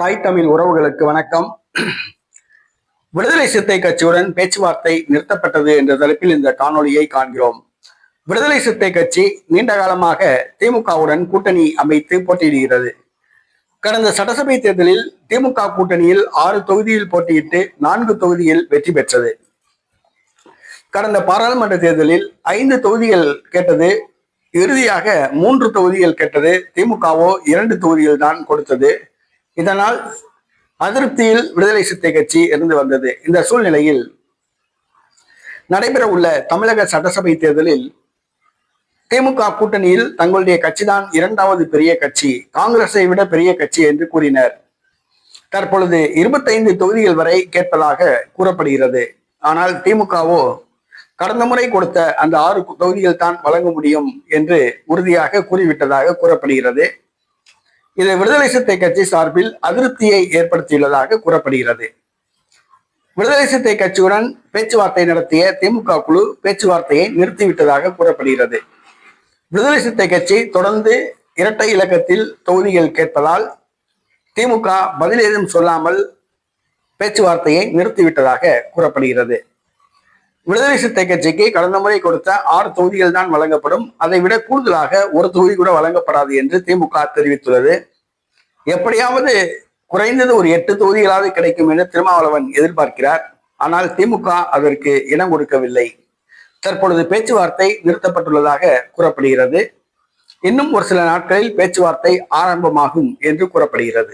தாய் தமிழ் உறவுகளுக்கு வணக்கம். விடுதலை சித்தை கட்சியுடன் பேச்சுவார்த்தை நிறுத்தப்பட்டது என்ற தலைப்பில் இந்த காணொளியை காண்கிறோம். விடுதலை சித்தை கட்சி நீண்ட காலமாக திமுகவுடன் கூட்டணி அமைத்து போட்டியிடுகிறது. கடந்த சட்டசபை தேர்தலில் திமுக கூட்டணியில் ஆறு தொகுதியில் போட்டியிட்டு நான்கு தொகுதியில் வெற்றி பெற்றது. கடந்த பாராளுமன்ற தேர்தலில் ஐந்து தொகுதிகள் கேட்டது இறுதியாக மூன்று தொகுதிகள் கேட்டது திமுகவோ இரண்டு தொகுதிகள் தான் கொடுத்தது. இதனால் அதிருப்தியில் விடுதலை சிறுத்தை கட்சி இருந்து வந்தது. இந்த சூழ்நிலையில் நடைபெற உள்ள தமிழக சட்டசபை தேர்தலில் திமுக கூட்டணியில் தங்களுடைய கட்சிதான் இரண்டாவது பெரிய கட்சி. காங்கிரஸை விட பெரிய கட்சி என்று கூறினர். தற்பொழுது இருபத்தைந்து தொகுதிகள் வரை கேட்பதாக கூறப்படுகிறது. ஆனால் திமுகவோ கடந்த முறை கொடுத்த அந்த ஆறு தொகுதிகள் தான் வழங்க முடியும் என்று உறுதியாக கூறிவிட்டதாக கூறப்படுகிறது. இது விடுதலை சிறுத்தை கட்சி சார்பில் அதிருப்தியை ஏற்படுத்தியுள்ளதாக கூறப்படுகிறது. விடுதலை சிறுத்தை கட்சியுடன் பேச்சுவார்த்தை நடத்திய திமுக குழு பேச்சுவார்த்தையை நிறுத்திவிட்டதாக கூறப்படுகிறது. விடுதலை சிறுத்தை கட்சி தொடர்ந்து இரட்டை இலக்கத்தில் தொகுதிகள் கேட்பதால் திமுக பதில் ஏதும் சொல்லாமல் பேச்சுவார்த்தையை நிறுத்திவிட்டதாக கூறப்படுகிறது. விடுதலை சிறுத்தை கட்சிக்கு கடந்த முறை கொடுத்த ஆறு தொகுதிகள் தான் வழங்கப்படும். அதை விட கூடுதலாக ஒரு தொகுதி கூட வழங்கப்படாது என்று திமுக தெரிவித்துள்ளது. எப்படியாவது குறைந்தது ஒரு எட்டு தொகுதிகளாவது கிடைக்கும் என்று திருமாவளவன் எதிர்பார்க்கிறார். ஆனால் திமுக அதற்கு இடம் கொடுக்கவில்லை. தற்பொழுது பேச்சுவார்த்தை நிறுத்தப்பட்டுள்ளதாக கூறப்படுகிறது. இன்னும் ஒரு சில நாட்களில் பேச்சுவார்த்தை ஆரம்பமாகும் என்று கூறப்படுகிறது.